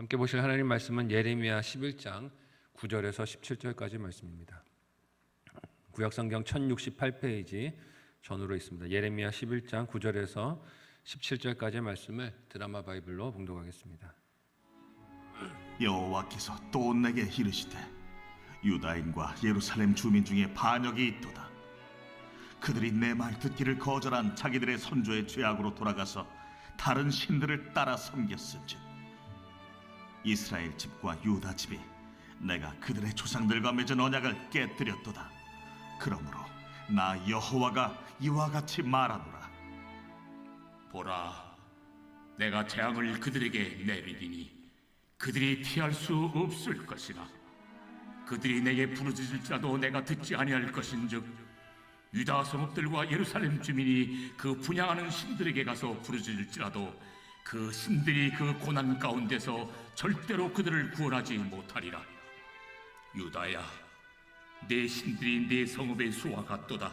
함께 보실 하나님 말씀은 예레미야 11장 9절에서 17절까지 말씀입니다. 구약성경 1068페이지 전으로 있습니다. 예레미야 11장 9절에서 17절까지의 말씀을 드라마 바이블로 봉독하겠습니다. 여호와께서 또 내게 이르시되 유다인과 예루살렘 주민 중에 반역이 있도다 그들이 내 말 듣기를 거절한 자기들의 선조의 죄악으로 돌아가서 다른 신들을 따라 섬겼은즉 이스라엘 집과 유다 집이 내가 그들의 조상들과 맺은 언약을 깨뜨렸도다 그러므로 나 여호와가 이와 같이 말하노라 보라, 내가 재앙을 그들에게 내리리니 그들이 피할 수 없을 것이라. 그들이 내게 부르짖을지라도 내가 듣지 아니할 것인즉 유다 성읍들과 예루살렘 주민이 그 분양하는 신들에게 가서 부르짖을지라도 그 신들이 그 고난 가운데서 절대로 그들을 구원하지 못하리라. 유다야, 내 신들이 내 성읍의 수와 같도다.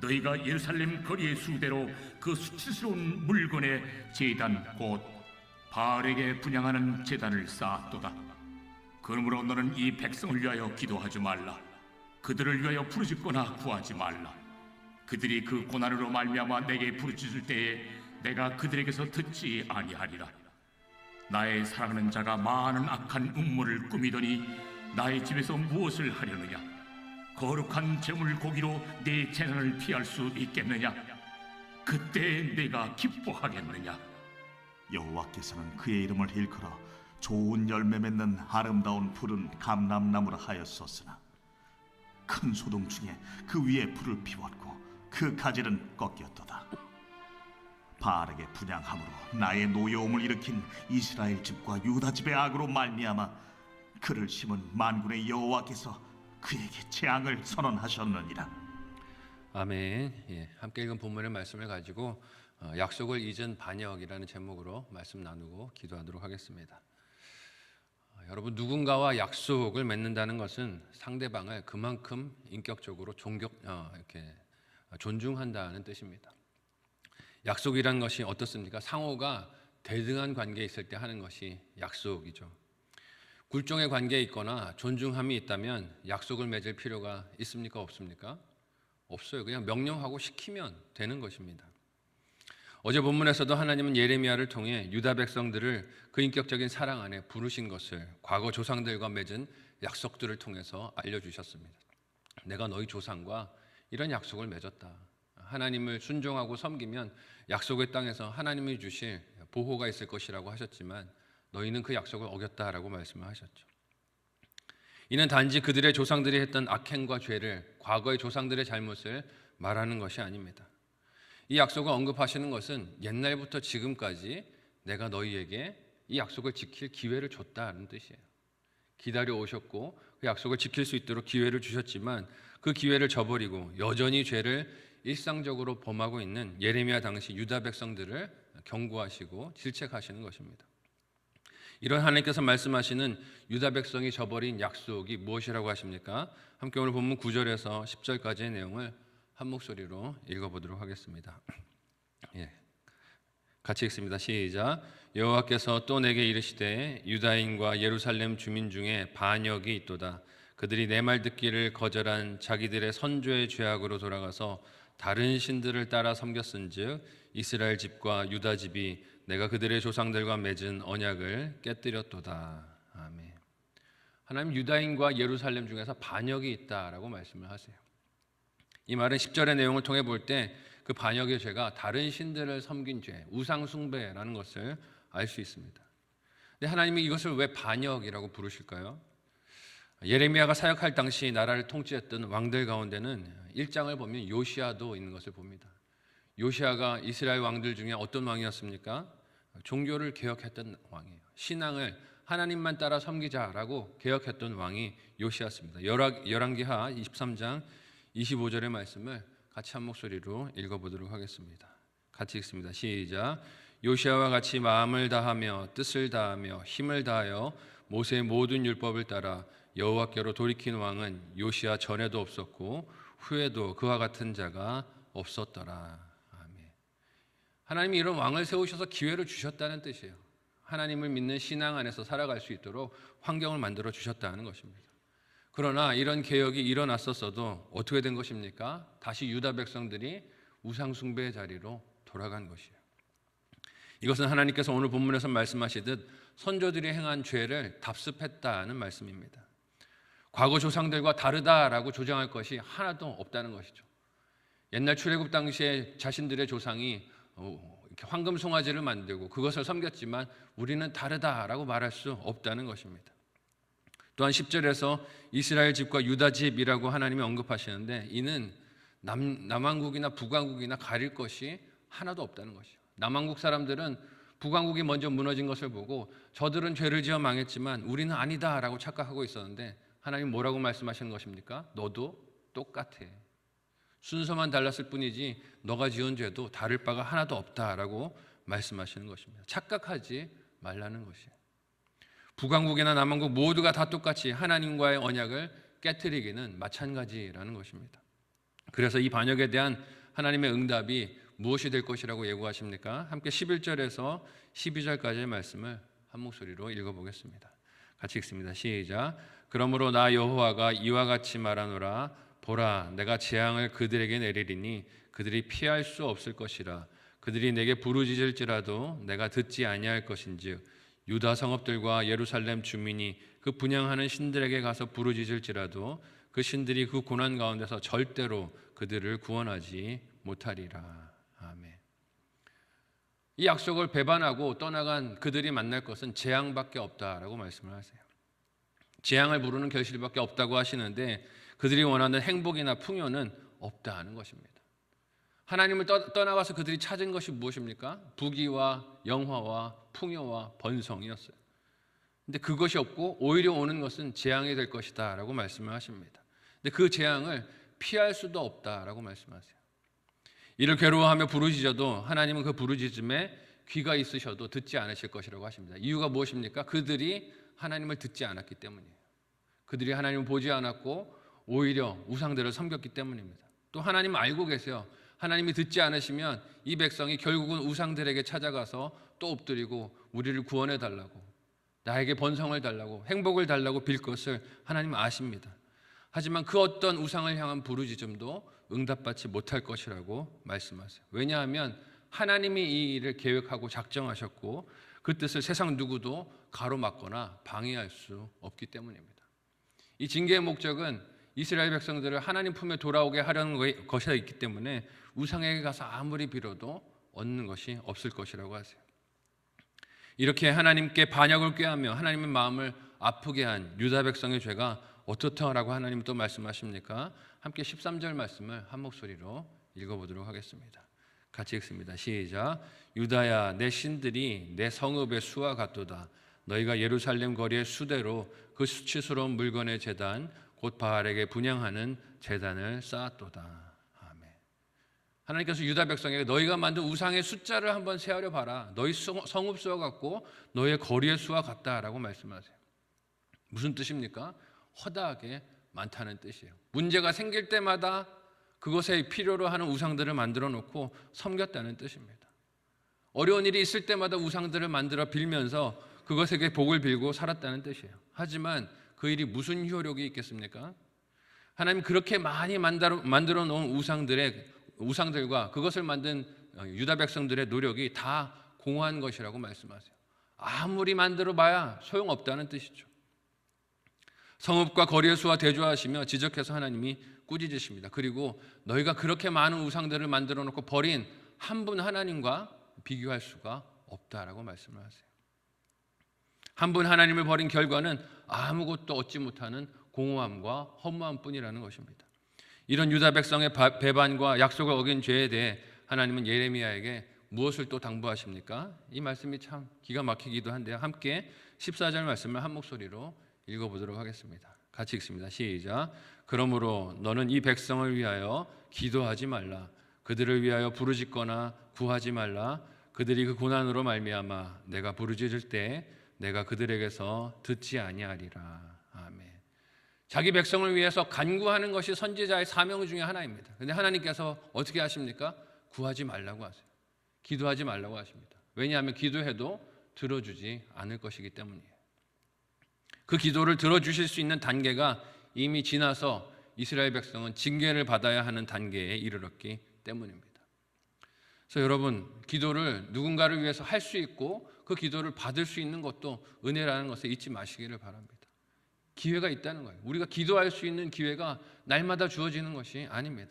너희가 예루살렘 거리의 수대로 그 수치스러운 물건의 제단 곧 바알에게 분양하는 제단을 쌓았도다. 그러므로 너는 이 백성을 위하여 기도하지 말라. 그들을 위하여 부르짖거나 구하지 말라. 그들이 그 고난으로 말미암아 내게 부르짖을 때에 내가 그들에게서 듣지 아니하리라. 나의 사랑하는 자가 많은 악한 음모를 꾸미더니 나의 집에서 무엇을 하려느냐? 거룩한 제물 고기로 내 재난을 피할 수 있겠느냐? 그때 내가 기뻐하겠느냐? 여호와께서는 그의 이름을 일컬어 좋은 열매 맺는 아름다운 푸른 감람나무라 하였었으나 큰 소동 중에 그 위에 불을 피웠고 그 가지는 꺾였도다 바알에게 분양함으로 나의 노여움을 일으킨 이스라엘 집과 유다 집의 악으로 말미암아 그를 심은 만군의 여호와께서 그에게 재앙을 선언하셨느니라 아멘. 예, 함께 읽은 본문의 말씀을 가지고 어, 약속을 잊은 반역이라는 제목으로 말씀 나누고 기도하도록 하겠습니다. 어, 여러분 누군가와 약속을 맺는다는 것은 상대방을 그만큼 인격적으로 존경 어, 이렇게 존중한다는 뜻입니다. 약속이란 것이 어떻습니까? 상호가 대등한 관계에 있을 때 하는 것이 약속이죠. 굴종의 관계에 있거나 존중함이 있다면 약속을 맺을 필요가 있습니까? 없습니까? 없어요. 그냥 명령하고 시키면 되는 것입니다. 어제 본문에서도 하나님은 예레미야를 통해 유다 백성들을 그 인격적인 사랑 안에 부르신 것을 과거 조상들과 맺은 약속들을 통해서 알려 주셨습니다. 내가 너희 조상과 이런 약속을 맺었다. 하나님을 순종하고 섬기면 약속의 땅에서 하나님이 주실 보호가 있을 것이라고 하셨지만 너희는 그 약속을 어겼다라고 말씀을 하셨죠. 이는 단지 그들의 조상들이 했던 악행과 죄를 과거의 조상들의 잘못을 말하는 것이 아닙니다. 이 약속을 언급하시는 것은 옛날부터 지금까지 내가 너희에게 이 약속을 지킬 기회를 줬다는 뜻이에요. 기다려 오셨고 그 약속을 지킬 수 있도록 기회를 주셨지만 그 기회를 저버리고 여전히 죄를 일상적으로 범하고 있는 예레미야 당시 유다 백성들을 경고하시고 질책하시는 것입니다. 이런 하나님께서 말씀하시는 유다 백성이 저버린 약속이 무엇이라고 하십니까? 함께 오늘 본문 9절에서 10절까지의 내용을 한 목소리로 읽어보도록 하겠습니다. 예. 같이 읽습니다. 시작. 여호와께서 또 내게 이르시되 유다인과 예루살렘 주민 중에 반역이 있도다. 그들이 내 말 듣기를 거절한 자기들의 선조의 죄악으로 돌아가서 다른 신들을 따라 섬겼은즉 이스라엘 집과 유다 집이 내가 그들의 조상들과 맺은 언약을 깨뜨렸도다. 아멘. 하나님 유다인과 예루살렘 중에서 반역이 있다라고 말씀을 하세요. 이 말은 10절의 내용을 통해 볼 때 그 반역의 죄가 다른 신들을 섬긴 죄, 우상 숭배라는 것을 알 수 있습니다. 근데 하나님이 이것을 왜 반역이라고 부르실까요? 예레미야가 사역할 당시 나라를 통치했던 왕들 가운데는 일장을 보면 요시아도 있는 것을 봅니다. 요시아가 이스라엘 왕들 중에 어떤 왕이었습니까? 종교를 개혁했던 왕이에요. 신앙을 하나님만 따라 섬기자라고 개혁했던 왕이 요시아였습니다. 열왕기하 23장 25절의 말씀을 같이 한 목소리로 읽어보도록 하겠습니다. 같이 읽습니다. 시작. 요시아와 같이 마음을 다하며 뜻을 다하며 힘을 다하여 모세의 모든 율법을 따라 여호와께로 돌이킨 왕은 요시아 전에도 없었고 후에도 그와 같은 자가 없었더라. 아멘. 하나님이 이런 왕을 세우셔서 기회를 주셨다는 뜻이에요. 하나님을 믿는 신앙 안에서 살아갈 수 있도록 환경을 만들어 주셨다는 것입니다. 그러나 이런 개혁이 일어났었어도 어떻게 된 것입니까? 다시 유다 백성들이 우상 숭배의 자리로 돌아간 것이에요. 이것은 하나님께서 오늘 본문에서 말씀하시듯 선조들이 행한 죄를 답습했다는 말씀입니다. 과거 조상들과 다르다라고 조장할 것이 하나도 없다는 것이죠. 옛날 출애굽 당시에 자신들의 조상이 어, 황금 송아지를 만들고 그것을 섬겼지만 우리는 다르다라고 말할 수 없다는 것입니다. 또한 10절에서 이스라엘 집과 유다 집이라고 하나님이 언급하시는데 이는 남, 남왕국이나 북왕국이나 가릴 것이 하나도 없다는 것이죠. 남왕국 사람들은 북왕국이 먼저 무너진 것을 보고 저들은 죄를 지어 망했지만 우리는 아니다라고 착각하고 있었는데 하나님 뭐라고 말씀하시는 것입니까? 너도 똑같아. 순서만 달랐을 뿐이지 너가 지은 죄도 다를 바가 하나도 없다라고 말씀하시는 것입니다. 착각하지 말라는 것이에요. 북왕국이나 남왕국 모두가 다 똑같이 하나님과의 언약을 깨뜨리기는 마찬가지라는 것입니다. 그래서 이 반역에 대한 하나님의 응답이 무엇이 될 것이라고 예고하십니까? 함께 11절에서 12절까지의 말씀을 한 목소리로 읽어보겠습니다. 같이 읽습니다. 시작. 그러므로 나 여호와가 이와 같이 말하노라 보라 내가 재앙을 그들에게 내리리니 그들이 피할 수 없을 것이라 그들이 내게 부르짖을지라도 내가 듣지 아니할 것인즉 유다 성읍들과 예루살렘 주민이 그 분양하는 신들에게 가서 부르짖을지라도 그 신들이 그 고난 가운데서 절대로 그들을 구원하지 못하리라. 이 약속을 배반하고 떠나간 그들이 만날 것은 재앙밖에 없다라고 말씀을 하세요. 재앙을 부르는 결실밖에 없다고 하시는데 그들이 원하는 행복이나 풍요는 없다는 것입니다. 하나님을 떠, 떠나가서 그들이 찾은 것이 무엇입니까? 부귀와 영화와 풍요와 번성이었어요. 근데 그것이 없고 오히려 오는 것은 재앙이 될 것이다라고 말씀을 하십니다. 근데 그 재앙을 피할 수도 없다라고 말씀하세요. 이를 괴로워하며 부르짖어도 하나님은 그 부르짖음에 귀가 있으셔도 듣지 않으실 것이라고 하십니다. 이유가 무엇입니까? 그들이 하나님을 듣지 않았기 때문이에요. 그들이 하나님을 보지 않았고 오히려 우상들을 섬겼기 때문입니다. 또 하나님 알고 계세요. 하나님이 듣지 않으시면 이 백성이 결국은 우상들에게 찾아가서 또 엎드리고 우리를 구원해 달라고 나에게 번성을 달라고 행복을 달라고 빌 것을 하나님 아십니다. 하지만 그 어떤 우상을 향한 부르짖음도 응답받지 못할 것이라고 말씀하세요. 왜냐하면 하나님이 이 일을 계획하고 작정하셨고 그 뜻을 세상 누구도 가로막거나 방해할 수 없기 때문입니다. 이 징계의 목적은 이스라엘 백성들을 하나님 품에 돌아오게 하려는 것이 있기 때문에 우상에게 가서 아무리 빌어도 얻는 것이 없을 것이라고 하세요. 이렇게 하나님께 반역을 꾀하며 하나님의 마음을 아프게 한 유다 백성의 죄가 어떻다라고 하나님 또 말씀하십니까? 함께 13절 말씀을 한 목소리로 읽어보도록 하겠습니다. 같이 읽습니다. 시작. 유다야, 내 신들이 내 성읍의 수와 같도다. 너희가 예루살렘 거리의 수대로 그 수치스러운 물건의 재단 곧 바알에게 분양하는 재단을 쌓았도다. 아멘. 하나님께서 유다 백성에게 너희가 만든 우상의 숫자를 한번 세어려 봐라. 너희 성읍 수와 같고 너희의 거리의 수와 같다라고 말씀하세요. 무슨 뜻입니까? 허다하게 많다는 뜻이에요. 문제가 생길 때마다 그것에 필요로 하는 우상들을 만들어 놓고 섬겼다는 뜻입니다. 어려운 일이 있을 때마다 우상들을 만들어 빌면서 그것에게 복을 빌고 살았다는 뜻이에요. 하지만 그 일이 무슨 효력이 있겠습니까? 하나님 그렇게 많이 만들어, 놓은 우상들의 우상들과 그것을 만든 유다 백성들의 노력이 다 공허한 것이라고 말씀하세요. 아무리 만들어 봐야 소용없다는 뜻이죠. 성읍과 거리의 수와 대조하시며 지적해서 하나님이 꾸짖으십니다. 그리고 너희가 그렇게 많은 우상들을 만들어 놓고 버린 한 분 하나님과 비교할 수가 없다라고 말씀을 하세요. 한 분 하나님을 버린 결과는 아무것도 얻지 못하는 공허함과 허무함뿐이라는 것입니다. 이런 유다 백성의 배반과 약속을 어긴 죄에 대해 하나님은 예레미야에게 무엇을 또 당부하십니까? 이 말씀이 참 기가 막히기도 한데요. 함께 14절 말씀을 한 목소리로 읽어보도록 하겠습니다. 같이 읽습니다. 시작. 그러므로 너는 이 백성을 위하여 기도하지 말라. 그들을 위하여 부르짖거나 구하지 말라. 그들이 그 고난으로 말미암아 내가 부르짖을 때 내가 그들에게서 듣지 아니하리라. 아멘. 자기 백성을 위해서 간구하는 것이 선지자의 사명 중에 하나입니다. 근데 하나님께서 어떻게 하십니까? 구하지 말라고 하세요. 기도하지 말라고 하십니다. 왜냐하면 기도해도 들어주지 않을 것이기 때문이에요. 그 기도를 들어주실 수 있는 단계가 이미 지나서 이스라엘 백성은 징계를 받아야 하는 단계에 이르렀기 때문입니다. 그래서 여러분 기도를 누군가를 위해서 할 수 있고 그 기도를 받을 수 있는 것도 은혜라는 것을 잊지 마시기를 바랍니다. 기회가 있다는 거예요. 우리가 기도할 수 있는 기회가 날마다 주어지는 것이 아닙니다.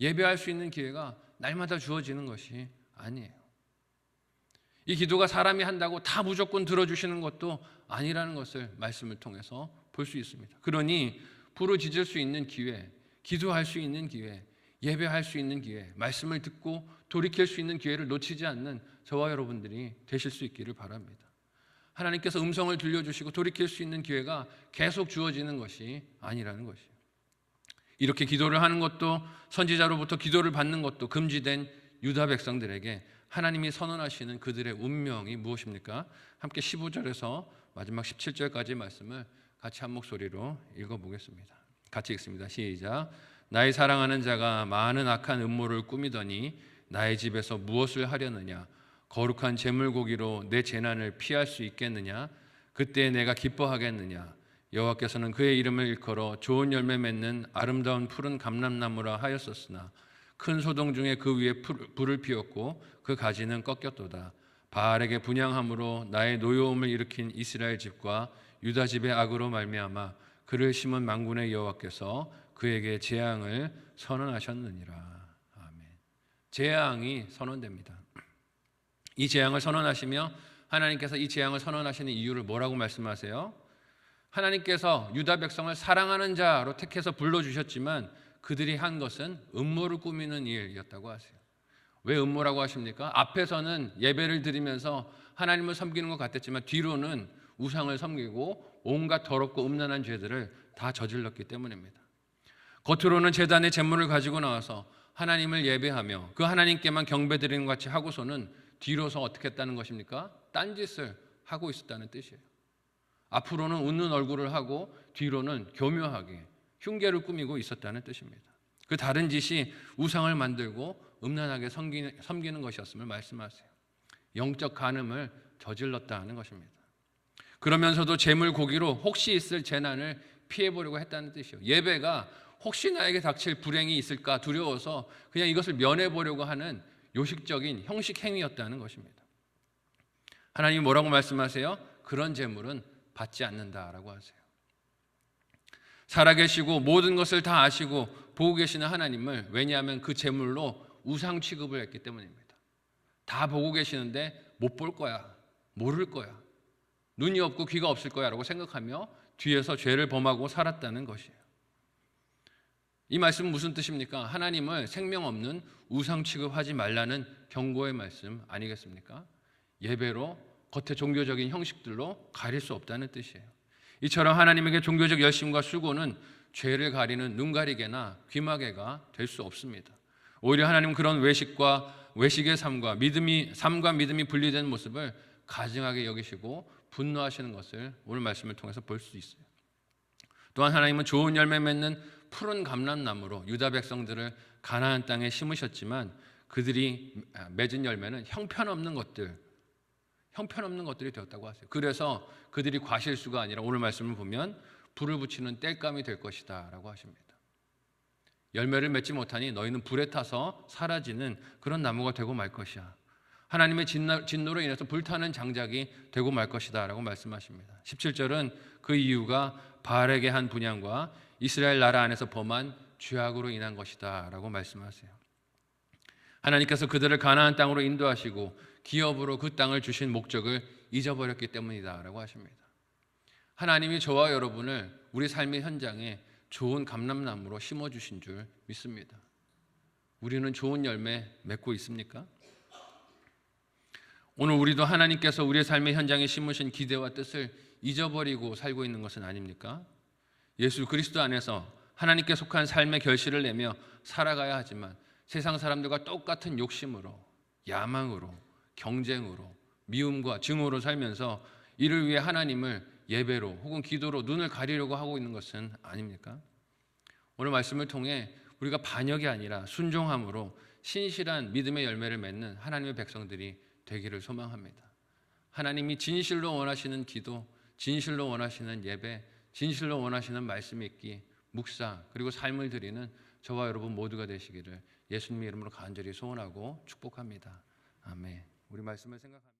예배할 수 있는 기회가 날마다 주어지는 것이 아니에요. 이 기도가 사람이 한다고 다 무조건 들어주시는 것도 아니라는 것을 말씀을 통해서 볼 수 있습니다. 그러니 부르짖을 수 있는 기회, 기도할 수 있는 기회, 예배할 수 있는 기회, 말씀을 듣고 돌이킬 수 있는 기회를 놓치지 않는 저와 여러분들이 되실 수 있기를 바랍니다. 하나님께서 음성을 들려주시고 돌이킬 수 있는 기회가 계속 주어지는 것이 아니라는 것이에요. 이렇게 기도를 하는 것도 선지자로부터 기도를 받는 것도 금지된 유다 백성들에게 하나님이 선언하시는 그들의 운명이 무엇입니까? 함께 15절에서 마지막 17절까지 말씀을 같이 한 목소리로 읽어보겠습니다. 같이 읽습니다. 시작. 나의 사랑하는 자가 많은 악한 음모를 꾸미더니 나의 집에서 무엇을 하려느냐? 거룩한 제물고기로 내 재난을 피할 수 있겠느냐? 그때 내가 기뻐하겠느냐? 여호와께서는 그의 이름을 일컬어 좋은 열매 맺는 아름다운 푸른 감람나무라 하였었으나 큰 소동 중에 그 위에 풀- 불을 피웠고 그 가지는 꺾였도다. 바알에게 분양함으로 나의 노여움을 일으킨 이스라엘 집과 유다 집의 악으로 말미암아 그를 심은 망군의 여호와께서 그에게 재앙을 선언하셨느니라. 아멘. 재앙이 선언됩니다. 이 재앙을 선언하시며 하나님께서 이 재앙을 선언하시는 이유를 뭐라고 말씀하세요? 하나님께서 유다 백성을 사랑하는 자로 택해서 불러 주셨지만 그들이 한 것은 음모를 꾸미는 일이었다고 하세요. 왜 음모라고 하십니까? 앞에서는 예배를 드리면서 하나님을 섬기는 것 같았지만 뒤로는 우상을 섬기고 온갖 더럽고 음란한 죄들을 다 저질렀기 때문입니다. 겉으로는 제단의 제물을 가지고 나와서 하나님을 예배하며 그 하나님께만 경배드리는 것 같이 하고서는 뒤로서 어떻게 했다는 것입니까? 딴짓을 하고 있었다는 뜻이에요. 앞으로는 웃는 얼굴을 하고 뒤로는 교묘하게 흉계를 꾸미고 있었다는 뜻입니다. 그 다른 짓이 우상을 만들고 음란하게 섬기는, 것이었음을 말씀하세요. 영적 간음을 저질렀다 하는 것입니다. 그러면서도 재물 고기로 혹시 있을 재난을 피해 보려고 했다는 뜻이에요. 예배가 혹시 나에게 닥칠 불행이 있을까 두려워서 그냥 이것을 면해 보려고 하는 요식적인 형식 행위였다는 것입니다. 하나님이 뭐라고 말씀하세요? 그런 재물은 받지 않는다라고 하세요. 살아계시고 모든 것을 다 아시고 보고 계시는 하나님을 왜냐하면 그 재물로 우상 취급을 했기 때문입니다. 다 보고 계시는데 못 볼 거야, 모를 거야, 눈이 없고 귀가 없을 거야라고 생각하며 뒤에서 죄를 범하고 살았다는 것이에요. 이 말씀은 무슨 뜻입니까? 하나님을 생명 없는 우상 취급하지 말라는 경고의 말씀 아니겠습니까? 예배로 겉의 종교적인 형식들로 가릴 수 없다는 뜻이에요. 이처럼 하나님에게 종교적 열심과 수고는 죄를 가리는 눈가리개나 귀마개가 될 수 없습니다. 오히려 하나님은 그런 외식과 외식의 삶과 믿음이 삶과 믿음이 분리된 모습을 가증하게 여기시고 분노하시는 것을 오늘 말씀을 통해서 볼 수 있어요. 또한 하나님은 좋은 열매 맺는 푸른 감람나무로 유다 백성들을 가나안 땅에 심으셨지만 그들이 맺은 열매는 형편없는 것들, 형편없는 것들이 되었다고 하세요. 그래서 그들이 과실수가 아니라 오늘 말씀을 보면 불을 붙이는 땔감이 될 것이다라고 하십니다. 열매를 맺지 못하니 너희는 불에 타서 사라지는 그런 나무가 되고 말 것이야. 하나님의 진노, 진노로 인해서 불타는 장작이 되고 말 것이다라고 말씀하십니다. 17절은 그 이유가 바알에게 한 분양과 이스라엘 나라 안에서 범한 죄악으로 인한 것이다라고 말씀하세요. 하나님께서 그들을 가나안 땅으로 인도하시고 기업으로 그 땅을 주신 목적을 잊어버렸기 때문이다라고 하십니다. 하나님이 저와 여러분을 우리 삶의 현장에 좋은 감람나무로 심어 주신 줄 믿습니다. 우리는 좋은 열매 맺고 있습니까? 오늘 우리도 하나님께서 우리의 삶의 현장에 심으신 기대와 뜻을 잊어버리고 살고 있는 것은 아닙니까? 예수 그리스도 안에서 하나님께 속한 삶의 결실을 내며 살아가야 하지만 세상 사람들과 똑같은 욕심으로 야망으로 경쟁으로 미움과 증오로 살면서 이를 위해 하나님을 예배로 혹은 기도로 눈을 가리려고 하고 있는 것은 아닙니까? 오늘 말씀을 통해 우리가 반역이 아니라 순종함으로 신실한 믿음의 열매를 맺는 하나님의 백성들이 되기를 소망합니다. 하나님이 진실로 원하시는 기도, 진실로 원하시는 예배, 진실로 원하시는 말씀 읽기, 묵상, 그리고 삶을 드리는 저와 여러분 모두가 되시기를 예수님의 이름으로 간절히 소원하고 축복합니다. 아멘. 우리 말씀을 생각하며